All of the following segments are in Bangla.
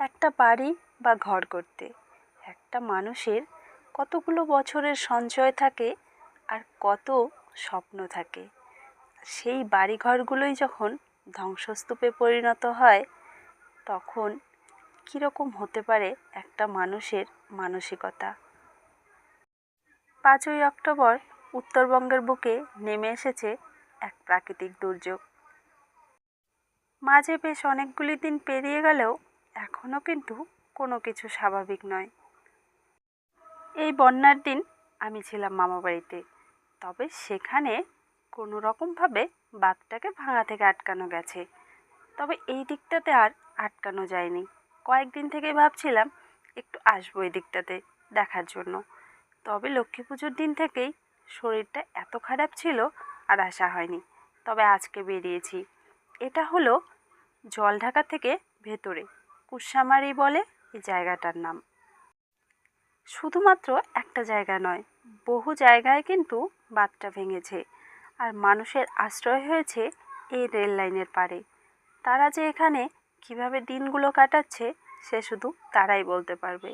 একটা বাড়ি বা ঘর করতে। একটা মানুষের কতগুলো বছরের সঞ্চয় থাকে আর কত স্বপ্ন থাকে। সেই বাড়ি ঘরগুলোই যখন ধ্বংসস্তূপে পরিণত হয়, তখন কীরকম হতে পারে একটা মানুষের মানসিকতা? পাঁচই অক্টোবর উত্তরবঙ্গের বুকে নেমে এসেছে এক প্রাকৃতিক দুর্যোগ। মাঝে বেশ অনেকগুলি দিন পেরিয়ে গেলেও এখনও কিন্তু কোনো কিছু স্বাভাবিক নয়। এই বন্যার দিন আমি ছিলাম মামা বাড়িতে, তবে সেখানে কোনো রকমভাবে বাঁধটাকে ভাঙা থেকে আটকানো গেছে। তবে এই দিকটাতে আর আটকানো যায়নি। কয়েকদিন থেকেই ভাবছিলাম একটু আসব এই দিকটাতে দেখার জন্য। তবে লক্ষ্মী পুজোর দিন থেকেই শরীরটা এত খারাপ ছিল আর আসা হয়নি। তবে আজকে বেরিয়েছি। এটা হলো জলঢাকা থেকে ভেতরে। কুসামারি বলে এই জায়গাটার নাম। শুধুমাত্র একটা জায়গা নয়, বহু জায়গায় কিন্তু বাঁধটা ভেঙেছে আর মানুষের আশ্রয় হয়েছে এই রেল লাইনের পারে তারা যে এখানে কীভাবে দিনগুলো কাটাচ্ছে, সে শুধু তারাই বলতে পারবে।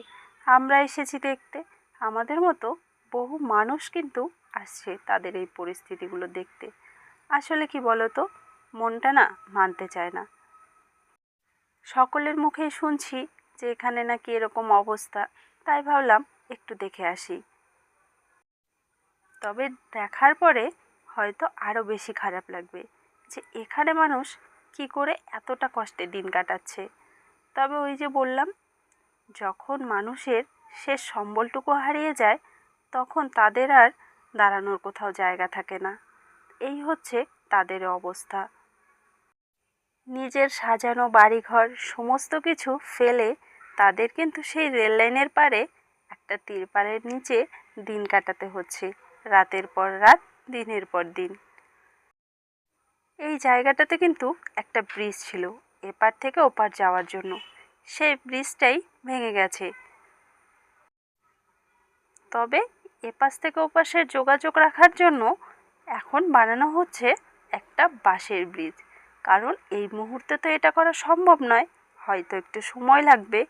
আমরা এসেছি দেখতে। আমাদের মতো বহু মানুষ কিন্তু আসছে তাদের এই পরিস্থিতিগুলো দেখতে। আসলে কি বলতো? মনটা না মানতে চায় না। সকলের মুখেই শুনছি যে এখানে নাকি এরকম অবস্থা। তাই ভাবলাম একটু দেখে আসি। তবে দেখার পরে হয়তো আরও বেশি খারাপ লাগবে যে এখানে মানুষ কি করে এতটা কষ্টে দিন কাটাচ্ছে। তবে ওই যে বললাম, যখন মানুষের শেষ সম্বলটুকু হারিয়ে যায়, তখন তাদের আর দাঁড়ানোর কোথাও জায়গা থাকে না। এই হচ্ছে তাদের অবস্থা। নিজের সাজানো বাড়িঘর, সমস্ত কিছু ফেলে তাদের কিন্তু সেই রেল লাইনের পারে একটা তিরপালের নিচে দিন কাটাতে হচ্ছে, রাতের পর রাত, দিনের পর দিন। এই জায়গাটাতে কিন্তু একটা ব্রিজ ছিল, এপার থেকে ওপার যাওয়ার জন্য। সেই ব্রিজটাই ভেঙে গেছে। তবে এপাশ থেকে ওপাশের যোগাযোগ রাখার জন্য এখন বানানো হচ্ছে একটা বাঁশের ব্রিজ। কারণ এই মুহূর্তে তো এটা করা সম্ভব নয়। হয়তো একটু সময় লাগবে,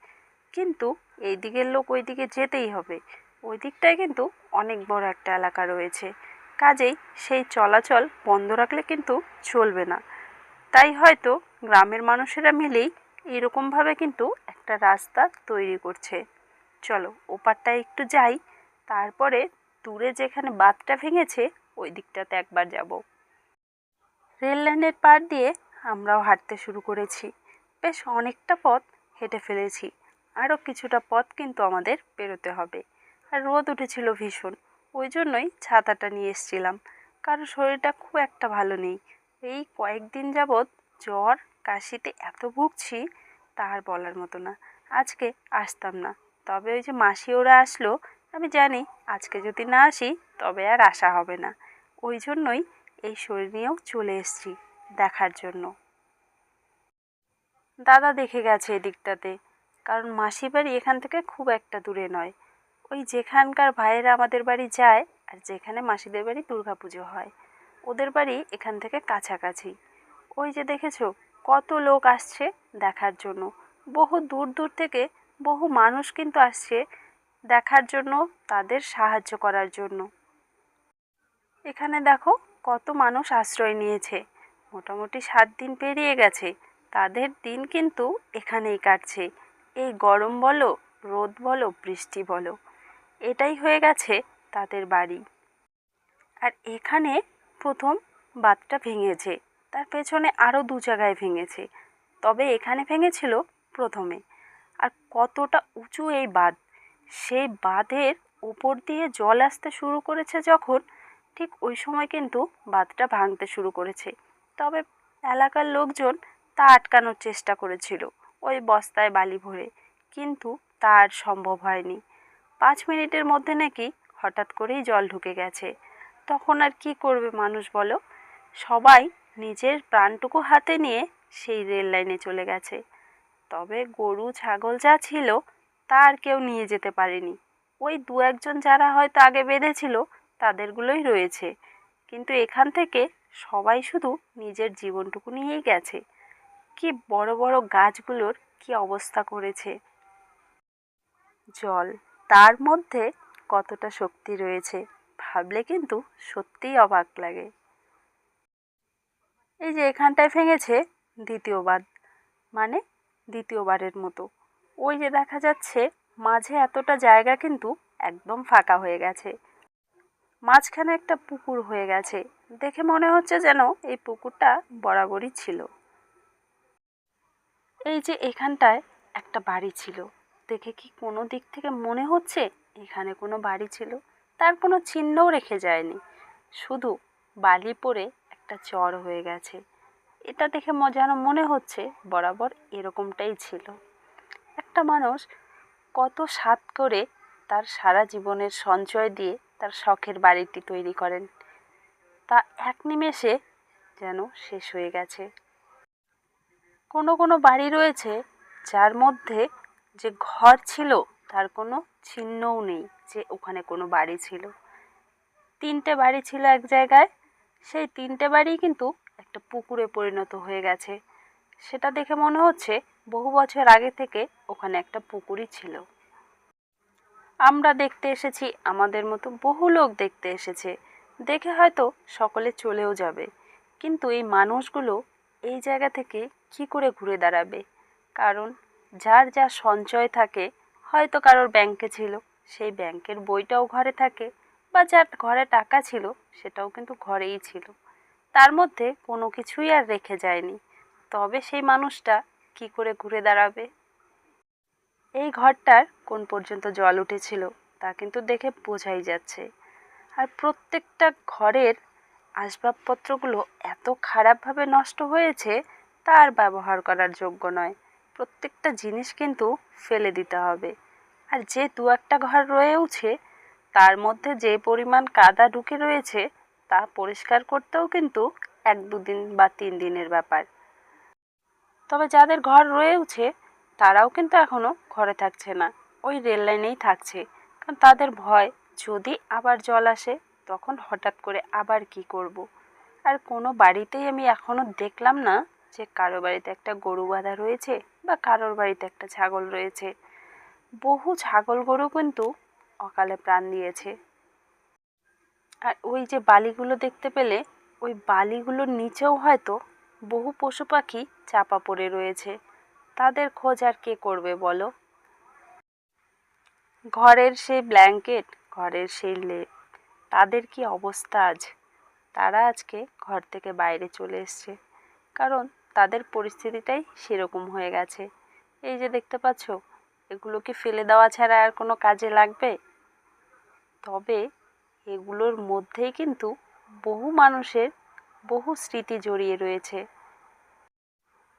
কিন্তু এই দিকের লোক ওই দিকে যেতেই হবে। ওই দিকটায় কিন্তু অনেক বড় একটা এলাকা রয়েছে। কাজেই সেই চলাচল বন্ধ রাখলে কিন্তু চলবে না। তাই হয়তো গ্রামের মানুষেরা মিলেই এরকমভাবে কিন্তু একটা রাস্তা তৈরি করছে। চলো ওপারটায় একটু যাই, তারপরে দূরে যেখানে বাঁধটা ভেঙেছে, ওই দিকটাতে একবার যাব। রেল লাইনের পার দিয়ে আমরাও হাঁটতে শুরু করেছি। বেশ অনেকটা পথ হেঁটে ফেলেছি। আরও কিছুটা পথ কিন্তু আমাদের পেরোতে হবে। আর রোদ উঠেছিল ভীষণ। ওই জন্যই ছাতাটা নিয়ে এসেছিলাম। কারণ শরীরটা খুব একটা ভালো নেই। এই কয়েকদিন যাবৎ জ্বর, কাশিতে এত ভুগছি তার বলার মতো না। আজকে আসতাম না। তবে ওই যে মাসি ওরা আসলো, আমি জানি আজকে যদি না আসি, তবে আর আসা হবে না। ওই জন্যই এই শরীর নিয়েও চলে এসেছি দেখার জন্য। দাদা দেখে গেছে এদিকটাতে, কারণ মাসি বাড়ি এখান থেকে খুব একটা দূরে নয়। ওই যেখানকার ভাইয়েরা আমাদের বাড়ি যায় আর যেখানে মাসিদের বাড়ি দুর্গা পুজো হয়, ওদের বাড়ি এখান থেকে কাছাকাছি। ওই যে দেখেছ, কত লোক আসছে দেখার জন্য। বহু দূর দূর থেকে বহু মানুষ কিন্তু আসছে দেখার জন্য, তাদের সাহায্য করার জন্য। এখানে দেখো কত মানুষ আশ্রয় নিয়েছে। মোটামুটি সাত দিন পেরিয়ে গেছে। তাদের দিন কিন্তু এখানেই কাটছে। এই গরম বলো, রোদ বলো, বৃষ্টি বলো, এটাই হয়ে গেছে তাদের বাড়ি। আর এখানে প্রথম বাঁধটা ভেঙেছে। তার পেছনে আরও দু জায়গায় ভেঙেছে। তবে এখানে ভেঙেছিল প্রথমে। আর কতটা উঁচু এই বাঁধ! সেই বাঁধের উপর দিয়ে জল আসতে শুরু করেছে যখন ঠিক ওই সময় কিন্তু বাঁধটা ভাঙতে শুরু করেছে। তবে এলাকার লোকজন তা আটকানোর চেষ্টা করেছিল ওই বস্তায় বালি ভরে, কিন্তু তা আর সম্ভব হয়নি। পাঁচ মিনিটের মধ্যে নাকি হঠাৎ করেই জল ঢুকে গেছে। তখন আর কি করবে মানুষ বলো? সবাই নিজের প্রাণটুকু হাতে নিয়ে সেই রেল লাইনে চলে গেছে। তবে গরু, ছাগল যা ছিল তা আর কেউ নিয়ে যেতে পারেনি। ওই দু একজন যারা হয়তো আগে বেঁধেছিল তাদেরগুলোই রয়েছে। কিন্তু এখান থেকে সবাই শুধু নিজের জীবনটুকু নিয়েই গেছে। কি বড় বড় গাছগুলোর কি অবস্থা করেছে। জল তার মধ্যে কতটা শক্তি রয়েছে ভাবলে কিন্তু সত্যিই অবাক লাগে। এই যে এখানটায় ভেঙেছে দ্বিতীয়বার মানে দ্বিতীয়বারের মতো। ওই যে দেখা যাচ্ছে মাঝে এতটা জায়গা কিন্তু একদম ফাঁকা হয়ে গেছে। মাঝখানে একটা পুকুর হয়ে গেছে। দেখে মনে হচ্ছে যেন এই পুকুরটা বরাবরই ছিল। এই যে এখানটায় একটা বাড়ি ছিল। দেখে কি কোনো দিক থেকে মনে হচ্ছে এখানে কোনো বাড়ি ছিল? তার কোনো চিহ্নও রেখে যায়নি। শুধু বালি পড়ে একটা চর হয়ে গেছে। এটা দেখে যেন মনে হচ্ছে বরাবর এরকমটাই ছিল। একটা মানুষ কত স্বাদ করে তার সারা জীবনের সঞ্চয় দিয়ে তার শখের বাড়িটি তৈরি করেন। তা এক নিমেষে যেন শেষ হয়ে গেছে। কোনো কোনো বাড়ি রয়েছে যার মধ্যে যে ঘর ছিল তার কোনো চিহ্নও নেই যে ওখানে কোনো বাড়ি ছিল। তিনটে বাড়ি ছিল এক জায়গায়, সেই তিনটে বাড়ি কিন্তু একটা পুকুরে পরিণত হয়ে গেছে। সেটা দেখে মনে হচ্ছে বহু বছর আগে থেকে ওখানে একটা পুকুরই ছিল। আমরা দেখতে এসেছি, আমাদের মতো বহু লোক দেখতে এসেছে। দেখে হয়তো সকলে চলেও যাবে। কিন্তু এই মানুষগুলো এই জায়গা থেকে কী করে ঘুরে দাঁড়াবে? কারণ যার যা সঞ্চয় থাকে, হয়তো কারোর ব্যাংকে ছিল, সেই ব্যাংকের বইটাও ঘরে থাকে বা যার ঘরে টাকা ছিল, সেটাও কিন্তু ঘরেই ছিল। তার মধ্যে কোনো কিছুই আর রেখে যায়নি। তবে সেই মানুষটা কী করে ঘুরে দাঁড়াবে? এই ঘরটার কোন পর্যন্ত জল উঠেছিল তা কিন্তু দেখে বোঝাই যাচ্ছে। আর প্রত্যেকটা ঘরের আসবাবপত্রগুলো এত খারাপভাবে নষ্ট হয়েছে তার ব্যবহার করার যোগ্য নয়। প্রত্যেকটা জিনিস কিন্তু ফেলে দিতে হবে। আর যে দু একটা ঘর রয়েওছে, তার মধ্যে যে পরিমাণ কাদা ঢুকে রয়েছে, তা পরিষ্কার করতেও কিন্তু এক দুদিন বা তিন দিনের ব্যাপার। তবে যাদের ঘর রয়েওছে তারাও কিন্তু এখনও ঘরে থাকছে না। ওই রেল লাইনেই থাকছে। কারণ তাদের ভয়, যদি আবার জল আসে, তখন হঠাৎ করে আবার কি করব। আর কোনো বাড়িতেই আমি এখনও দেখলাম না যে কারও বাড়িতে একটা গরু বাঁধা রয়েছে বা কারোর বাড়িতে একটা ছাগল রয়েছে। বহু ছাগল গরু কিন্তু অকালে প্রাণ দিয়েছে। আর ওই যে বালিগুলো দেখতে পেলে, ওই বালিগুলোর নিচেও হয়তো বহু পশু পাখি চাপা পড়ে রয়েছে। তাদের খোঁজ আর কে করবে বলো? ঘরের সেই ব্ল্যাঙ্কেট ঘরের সেই লেপ, তাদের কি অবস্থা আজ? তারা আজকে ঘর থেকে বাইরে চলে এসছে। কারণ তাদের পরিস্থিতিটাই সেরকম হয়ে গেছে। এই যে দেখতে পাচ্ছ, এগুলো কি ফেলে দেওয়া ছাড়া আর কোনো কাজে লাগবে? তবে এগুলোর মধ্যেই কিন্তু বহু মানুষের বহু স্মৃতি জড়িয়ে রয়েছে।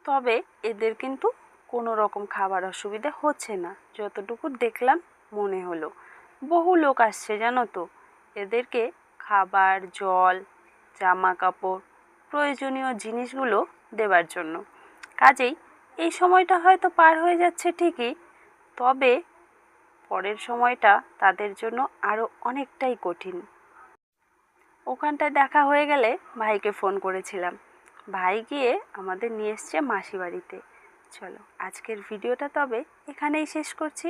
তবে এদের কিন্তু কোনো রকম খাবার অসুবিধা হচ্ছে না। যতটুকু দেখলাম, মনে হলো। বহু লোক আসছে, জানো তো। এদেরকে খাবার, জল জামা কাপড় প্রয়োজনীয় জিনিসগুলো দেওয়ার জন্য। কাজেই এই সময়টা হয়তো পার হয়ে যাচ্ছে ঠিকই, তবে পরের সময়টা তাদের জন্য আরও অনেকটাই কঠিন। ওখানটায় দেখা হয়ে গেলে ভাইকে ফোন করেছিলাম। ভাই গিয়ে আমাদের নিয়ে এসছে মাসি বাড়িতে। চলো আজকের ভিডিওটা তবে এখানেই শেষ করছি।